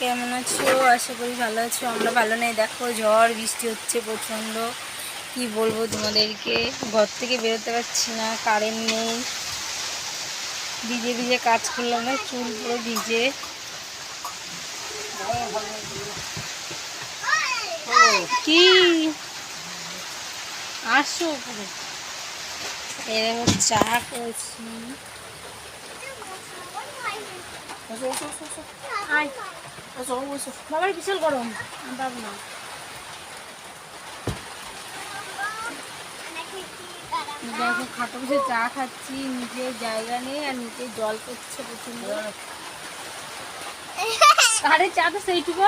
কেমন আছো? আশা করি ভালো আছো। আমরা ভালো নেই। দেখো, ঝড়, বৃষ্টি হচ্ছে প্রচণ্ড। কি বলব তোমাদেরকে? ঘর থেকে বেরোতে পারছি না কারেন্ট নেই। ভিজে ভিজে কাজ করলাম না, চুল পুরো ভিজে। কি? আসো এরকম চা করেছি। আয় বাবার বিশাল গরম আমি পারব না দেখো খাটো বসে চা খাচ্ছি নিচে জায়গা নেই আর নিচে জল পড়ছে প্রচণ্ড আরে চা তো সেইটুকু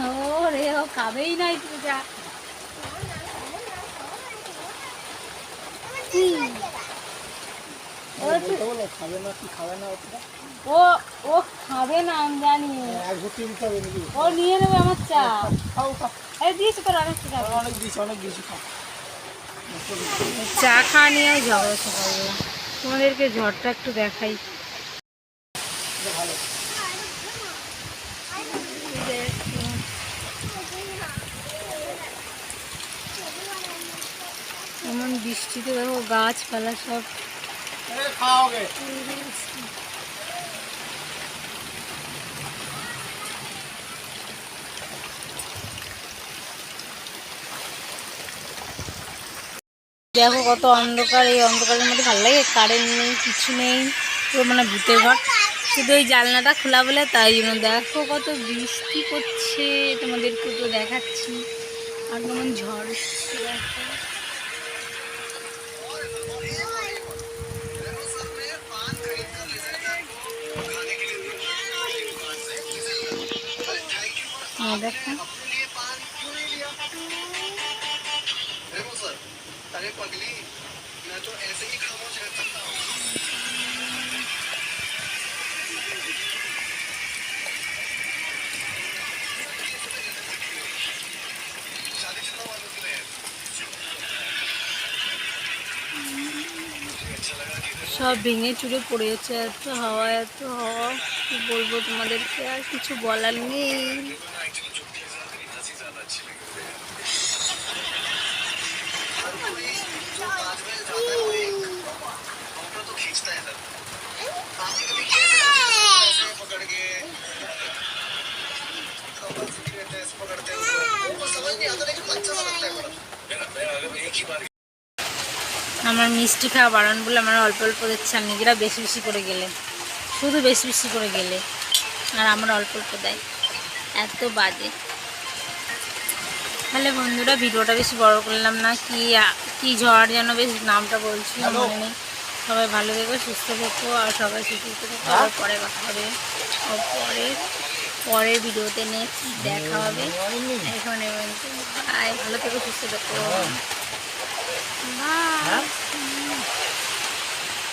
ও রে ও খাবেই না একটু চা ও একটু- খাবে না কি খাবে না ও ও খাবে না আমি জানি। নাকি? ও নিয়ে নেবে আমার চা। খাও খাও এই দিয়েছি তোর অনেক অনেক দিয়েছি অনেক দিয়েছি চা খাওয়া নিয়েও ঝগড়া সকালবেলা। তোমাদেরকে ঝড়টা একটু দেখাই। এমন বৃষ্টিতে দেখো গাছপালা সব। দেখো কত অন্ধকার, এই অন্ধকারের মধ্যে ভালো লাগে। কারেন্ট নেই, কিছু নেই, পুরো মানে ভূতের ঘর। শুধু ওই জানলাটা খোলা বলে তাই জন্য। দেখো কত বৃষ্টি পড়ছে, তোমাদেরকে তো দেখাচ্ছি। আর কেমন ঝড় দেখো। দেখো देखो सर अरे पगली मैं तो ऐसे ही खामोश रह सकता हूँ সব ভেঙে চুরে পড়ে যাচ্ছে এত হাওয়া এত হাওয়া কি বলবো তোমাদেরকে আর কিছু বলার নেই एक्चुअली चुप किया जाता है हंसी ज्यादा अच्छी लगती है हर कोई जो ताजमहल जाता है वो एक फोटो तो खींचता है सर आपने कभी किया है ऐसे पकड़ के कपल सीक्रेट ऐसे पकड़ते हैं उनको उनको समझ नहीं आता लेकिन अच्छा सा लगता है बड़ा मेरा मैं अगर एक ही बार আমার মিষ্টি খাওয়া বারণ বলে আমার অল্প অল্প দিচ্ছে আর নিজেরা বেশি বেশি করে গেলে। শুধু বেশি বেশি করে গেলে। আর আমার অল্প অল্প দেয়। এত বাজে। তাহলে বন্ধুরা ভিডিওটা বেশি বড় করলাম না। কি কি ঝড় যেন বেশ নামটা বলছি মনে নেই। সবাই ভালো থেকো সুস্থ থেকো আর সবাই সুস্থ থেকো। আবার পরে কথা হবে। পরে পরের ভিডিওতে নেক্সট দেখা হবে। এখন ভালো থেকো সুস্থ থেকো। Bye. Huh?